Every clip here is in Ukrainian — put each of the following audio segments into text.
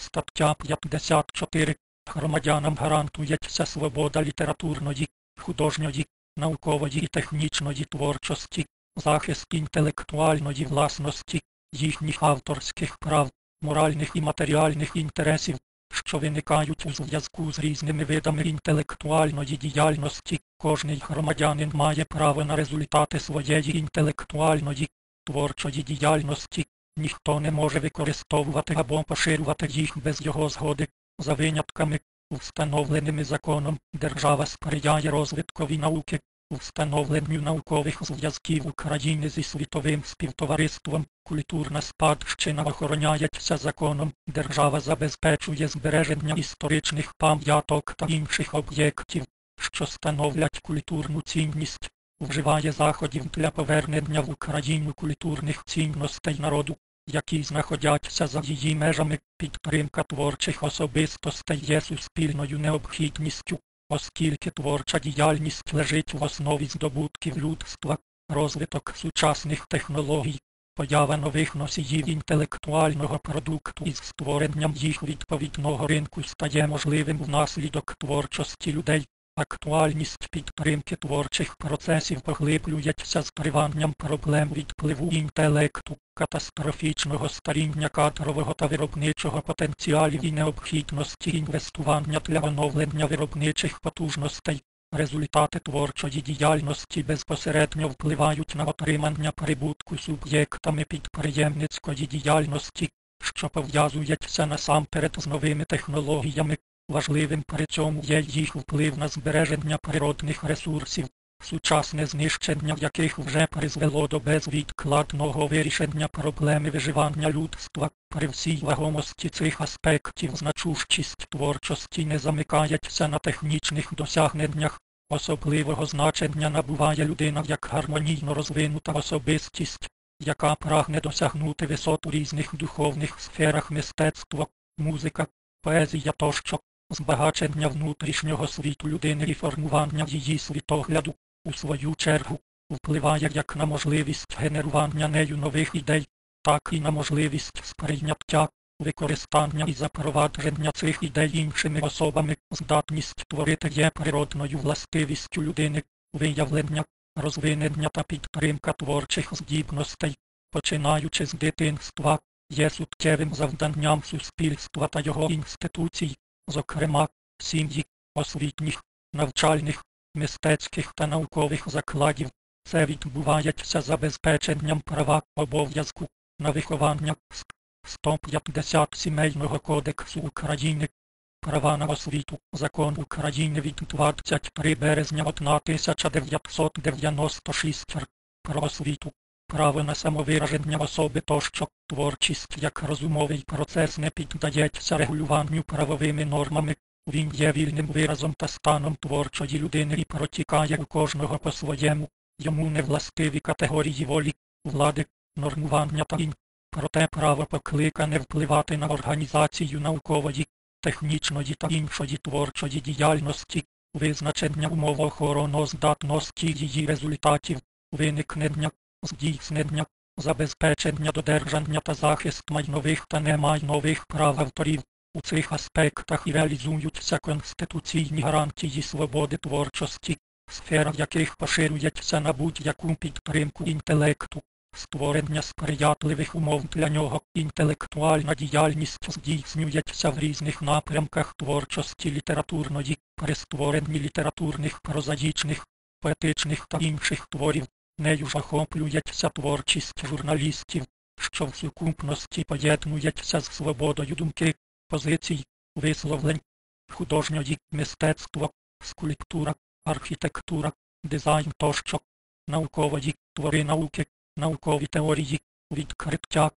Стаття 54. Громадянам гарантується свобода літературної, художньої, наукової і технічної творчості, захист інтелектуальної власності, їхніх авторських прав, моральних і матеріальних інтересів, що виникають у зв'язку з різними видами інтелектуальної діяльності. Кожний громадянин має право на результати своєї інтелектуальної, творчої діяльності. Ніхто не може використовувати або поширювати їх без його згоди. За винятками, встановленими законом, держава сприяє розвиткові науки, встановленню наукових зв'язків України зі світовим співтовариством, культурна спадщина охороняється законом, держава забезпечує збереження історичних пам'яток та інших об'єктів, що становлять культурну цінність, вживає заходів для повернення в Україну культурних цінностей народу, які знаходяться за її межами, підтримка творчих особистостей є суспільною необхідністю, оскільки творча діяльність лежить в основі здобутків людства, розвиток сучасних технологій, поява нових носіїв інтелектуального продукту із створенням їх відповідного ринку стає можливим внаслідок творчості людей. Актуальність підтримки творчих процесів поглиблюється з триванням проблем відпливу інтелекту, катастрофічного старіння кадрового та виробничого потенціалів і необхідності інвестування для оновлення виробничих потужностей. Результати творчої діяльності безпосередньо впливають на отримання прибутку суб'єктами підприємницької діяльності, що пов'язується насамперед з новими технологіями. Важливим при цьому є їх вплив на збереження природних ресурсів, сучасне знищення яких вже призвело до безвідкладного вирішення проблеми виживання людства. При всій вагомості цих аспектів значущість творчості не замикається на технічних досягненнях. Особливого значення набуває людина як гармонійно розвинута особистість, яка прагне досягнути висот у різних духовних сферах мистецтва, музика, поезія тощо збагачення внутрішнього світу людини і формування її світогляду, у свою чергу, впливає як на можливість генерування нею нових ідей, так і на можливість сприйняття, використання і запровадження цих ідей іншими особами. Здатність творити є природною властивістю людини, виявлення, розвинення та підтримка творчих здібностей, починаючи з дитинства, є суттєвим завданням суспільства та його інституцій зокрема, сім'ї, освітніх, навчальних, мистецьких та наукових закладів. Це відбувається забезпеченням права обов'язку на виховання 150 Сімейного кодексу України. Права на освіту. Закон України від 23 березня 1996 про освіту. Право на самовираження особи тощо творчість як розумовий процес не піддається регулюванню правовими нормами. Він є вільним виразом та станом творчої людини і протікає у кожного по-своєму. Йому не властиві категорії волі, влади, нормування та ін. Проте право покликане впливати на організацію наукової, технічної та іншої творчої діяльності, визначення умов охороноздатності її результатів, виникнення здійснення, забезпечення додержання та захист майнових та немайнових прав авторів. У цих аспектах і реалізуються конституційні гарантії свободи творчості, сфера яких поширюється на будь-яку підтримку інтелекту, створення сприятливих умов для нього, інтелектуальна діяльність здійснюється в різних напрямках творчості літературної, при створенні літературних прозаїчних, поетичних та інших творів. Нею ж охоплюється творчість журналістів, що в сукупності поєднується з свободою думки, позицій, висловлень, художньої мистецтво, скульптура, архітектура, дизайн тощо, наукової твори науки, наукові теорії, відкриття,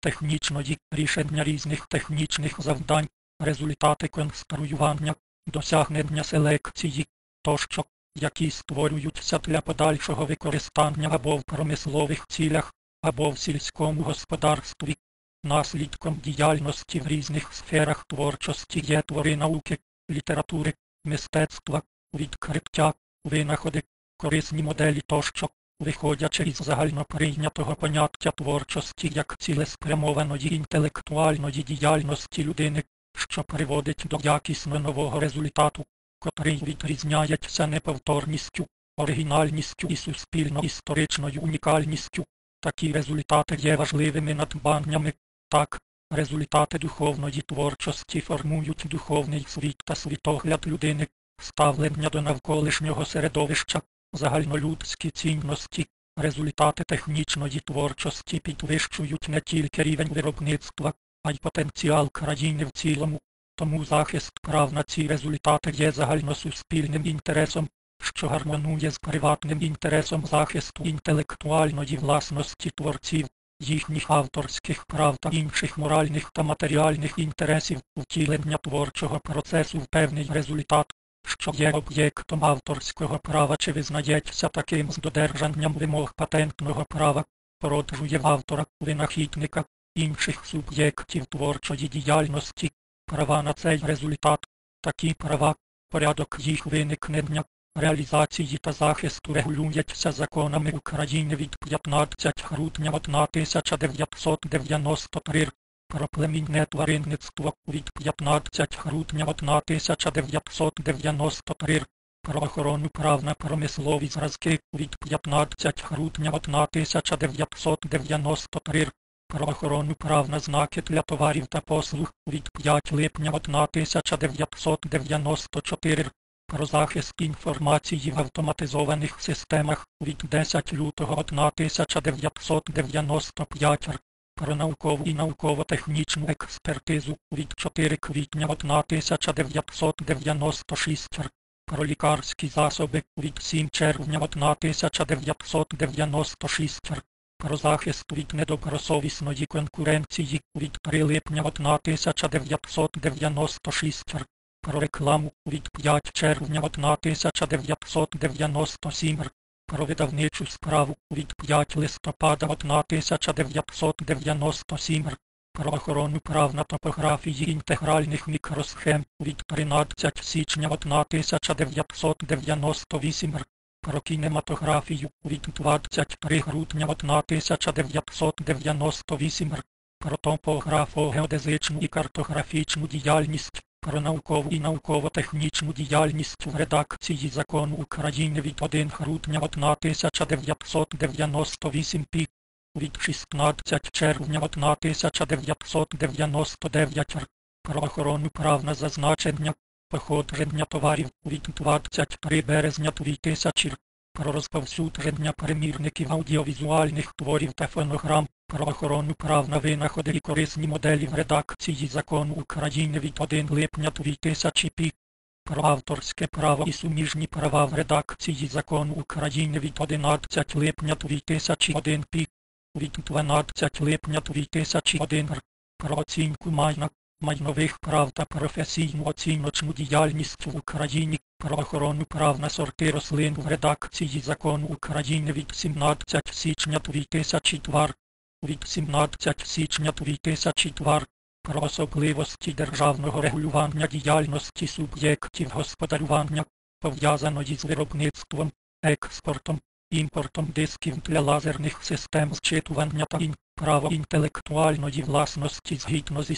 технічної рішення різних технічних завдань, результати конструювання, досягнення селекції тощо які створюються для подальшого використання або в промислових цілях, або в сільському господарстві. Наслідком діяльності в різних сферах творчості є твори науки, літератури, мистецтва, відкриття, винаходи, корисні моделі тощо, виходячи із загальноприйнятого поняття творчості як цілеспрямованої інтелектуальної діяльності людини, що приводить до якісно нового результату, котрий відрізняється неповторністю, оригінальністю і суспільно-історичною унікальністю. Такі результати є важливими надбаннями. Так, результати духовної творчості формують духовний світ та світогляд людини, ставлення до навколишнього середовища, загальнолюдські цінності, результати технічної творчості підвищують не тільки рівень виробництва, а й потенціал країни в цілому. Тому захист прав на ці результати є загальносуспільним інтересом, що гармонує з приватним інтересом захисту інтелектуальної власності творців, їхніх авторських прав та інших моральних та матеріальних інтересів. Втілення творчого процесу в певний результат, що є об'єктом авторського права чи визнається таким з додержанням вимог патентного права, породжує автора, винахідника, інших суб'єктів творчої діяльності, права на цей результат, такі права, порядок їх виникнення, реалізації та захисту регулюється законами України від 15 грудня 1993 про племінне тваринництво від 15 грудня 1993 про охорону прав на промислові зразки від 15 грудня 1993 про охорону прав на знаки для товарів та послуг від 5 липня 1994 про захист інформації в автоматизованих системах від 10 лютого 1995 про наукову і науково-технічну експертизу від 4 квітня 1996 про лікарські засоби від 7 червня 1996 про захист від недобросовісної конкуренції від 3 липня 1996 про рекламу від 5 червня 1997 про видавничу справу від 5 листопада 1997 про охорону прав на топографії інтегральних мікросхем від 13 січня 1998 про кінематографію від 23 грудня 1998 про топографо-геодезичну і картографічну діяльність про наукову і науково-технічну діяльність в редакції закону України від 1 грудня 1998 пі. Від 16 червня 1999 про охорону прав на зазначення походження товарів від 23 березня 2000 про розповсюдження примірників аудіовізуальних творів та фонограм про охорону прав на винаходи і корисні моделі в редакції закону України від 1 липня 2000 пі. Про авторське право і суміжні права в редакції закону України від 11 липня 2001 пі. Від 12 липня 2001 р. Про оцінку майна, майнових прав та професійну оціночну діяльність в Україні. Про охорону прав на сорти рослин в редакції закону України від 17 січня 2002 від 17 січня 2002 про особливості державного регулювання діяльності суб'єктів господарювання, пов'язаної з виробництвом, експортом, імпортом дисків для лазерних систем зчитування та ін, право інтелектуальної власності згідно зі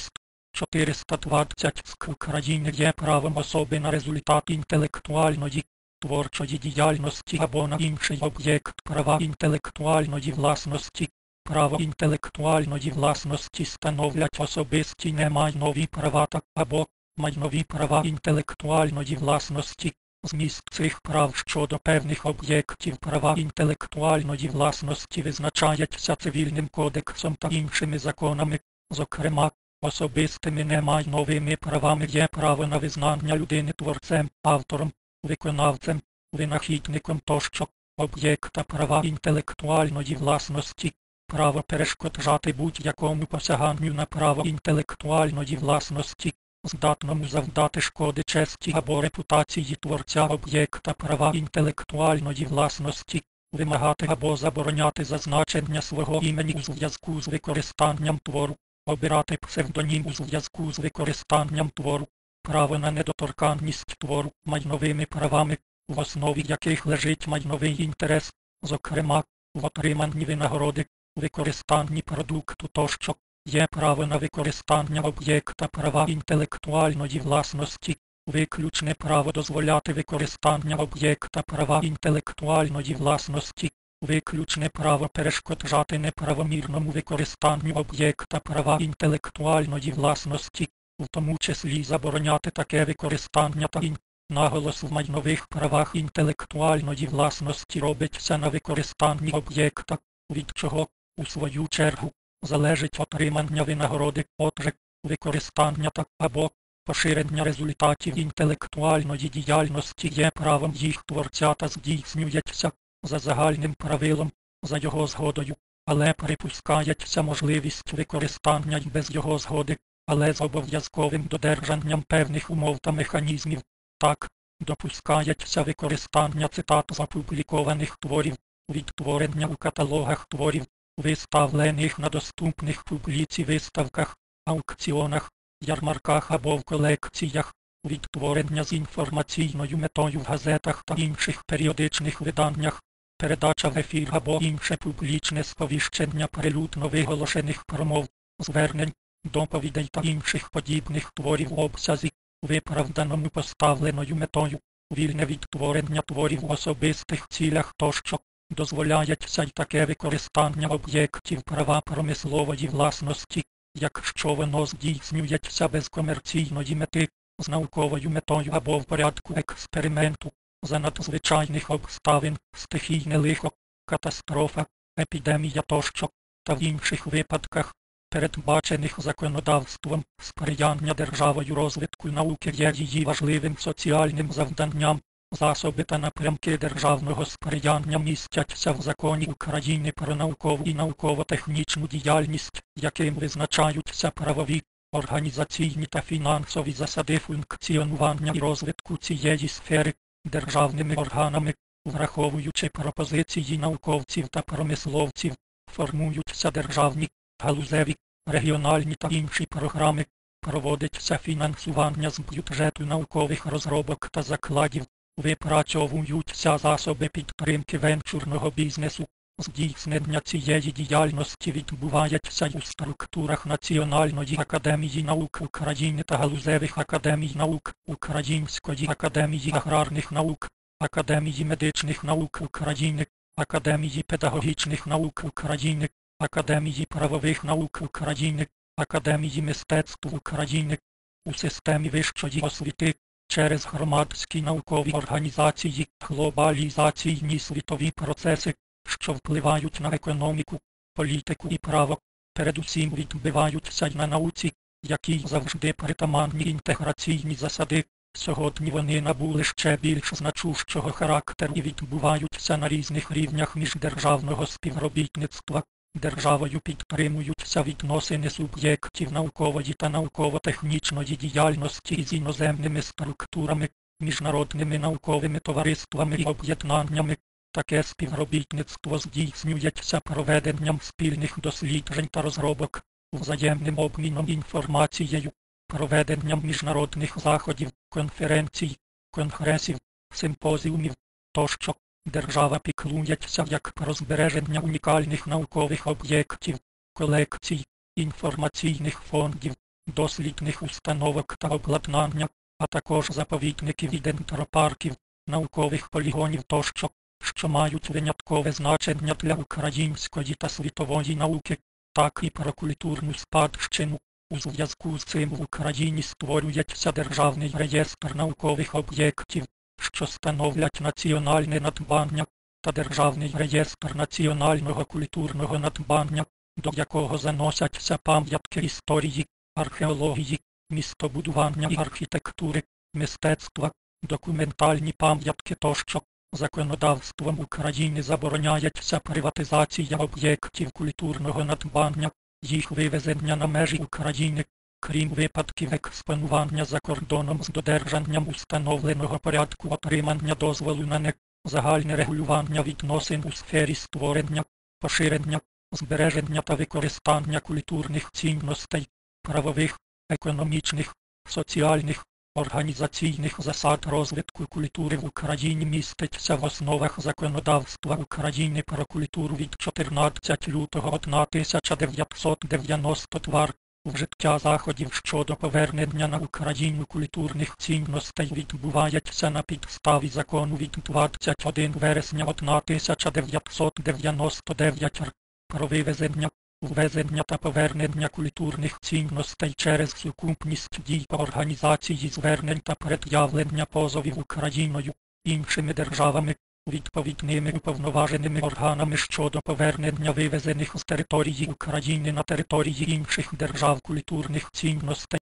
420 СК України є правом особи на результат інтелектуальної, творчої діяльності або на інший об'єкт права інтелектуальної власності. Право інтелектуальної власності становлять особисті немайнові права та або майнові права інтелектуальної власності. Зміст цих прав щодо певних об'єктів права інтелектуальної власності визначається цивільним кодексом та іншими законами, зокрема, Особистими немайновими правами є право на визнання людини творцем, автором, виконавцем, винахідником тощо, об'єкта права інтелектуальної власності, право перешкоджати будь-якому посяганню на право інтелектуальної власності, здатному завдати шкоди честі або репутації творця об'єкта права інтелектуальної власності, вимагати або забороняти зазначення свого імені у зв'язку з використанням твору обирати псевдонім у зв'язку з використанням твору, право на недоторканність твору майновими правами, в основі яких лежить майновий інтерес, зокрема, в отриманні винагороди, використанні продукту тощо, є право на використання об'єкта права інтелектуальної власності, виключне право дозволяти використання об'єкта права інтелектуальної власності, виключне право перешкоджати неправомірному використанню об'єкта права інтелектуальної власності, в тому числі забороняти таке використання та ін. Наголос в майнових правах інтелектуальної власності робиться на використанні об'єкта, від чого, у свою чергу, залежить отримання винагороди, отже, використання та або поширення результатів інтелектуальної діяльності є правом їх творця та здійснюється за загальним правилом, за його згодою, але припускається можливість використання й без його згоди, але з обов'язковим додержанням певних умов та механізмів. Так, допускається використання цитат з опублікованих творів, відтворення у каталогах творів, виставлених на доступних публіці виставках, аукціонах, ярмарках або в колекціях, відтворення з інформаційною метою в газетах та інших періодичних виданнях, передача в ефір або інше публічне сповіщення прилюдно виголошених промов, звернень, доповідей та інших подібних творів в обсязі, виправданому поставленою метою, вільне відтворення творів в особистих цілях тощо, дозволяється й таке використання об'єктів права промислової власності, якщо воно здійснюється без комерційної мети, з науковою метою або в порядку експерименту, за надзвичайних обставин, стихійне лихо, катастрофа, епідемія тощо, та в інших випадках, передбачених законодавством сприяння державою розвитку науки є її важливим соціальним завданням, засоби та напрямки державного сприяння містяться в законі України про наукову і науково-технічну діяльність, яким визначаються правові, організаційні та фінансові засади функціонування і розвитку цієї сфери державними органами, враховуючи пропозиції науковців та промисловців, формуються державні, галузеві, регіональні та інші програми, проводиться фінансування з бюджету наукових розробок та закладів, випрацьовуються засоби підтримки венчурного бізнесу. Здійснення цієї діяльності відбувається у структурах Національної академії наук України та галузевих академій наук Української академії аграрних наук, Академії медичних наук України, Академії педагогічних наук України, Академії правових наук України, Академії мистецтв України. У системі вищої освіти через громадські наукові організації, глобалізаційні світові процеси, що впливають на економіку, політику і право, передусім відбиваються й на науці, якій завжди притаманні інтеграційні засади. Сьогодні вони набули ще більш значущого характеру і відбуваються на різних рівнях міждержавного співробітництва. Державою підтримуються відносини суб'єктів наукової та науково-технічної діяльності з іноземними структурами, міжнародними науковими товариствами і об'єднаннями. Таке співробітництво здійснюється проведенням спільних досліджень та розробок, взаємним обміном інформацією, проведенням міжнародних заходів, конференцій, конгресів, симпозіумів тощо. Держава піклується як про збереження унікальних наукових об'єктів, колекцій, інформаційних фондів, дослідних установок та обладнання, а також заповідників і дендропарків, наукових полігонів тощо, що мають виняткове значення для української та світової науки, так і про культурну спадщину. У зв'язку з цим в Україні створюється Державний реєстр наукових об'єктів, що становлять національне надбання та Державний реєстр національного культурного надбання, до якого заносяться пам'ятки історії, археології, містобудування і архітектури, мистецтва, документальні пам'ятки тощо. Законодавством України забороняється приватизація об'єктів культурного надбання, їх вивезення на межі України, крім випадків експонування за кордоном з додержанням установленого порядку отримання дозволу на не загальне регулювання відносин у сфері створення, поширення, збереження та використання культурних цінностей, правових, економічних, соціальних, організаційних засад розвитку культури в Україні міститься в основах законодавства України про культуру від 14 лютого 1992 Вжиття заходів щодо повернення на Україну культурних цінностей відбувається на підставі закону від 21 вересня 1999 про вивезення, ввезення та повернення культурних цінностей через сукупність дій по організації звернень та пред'явлення позовів Україною, іншими державами, відповідними уповноваженими органами щодо повернення вивезених з території України на території інших держав культурних цінностей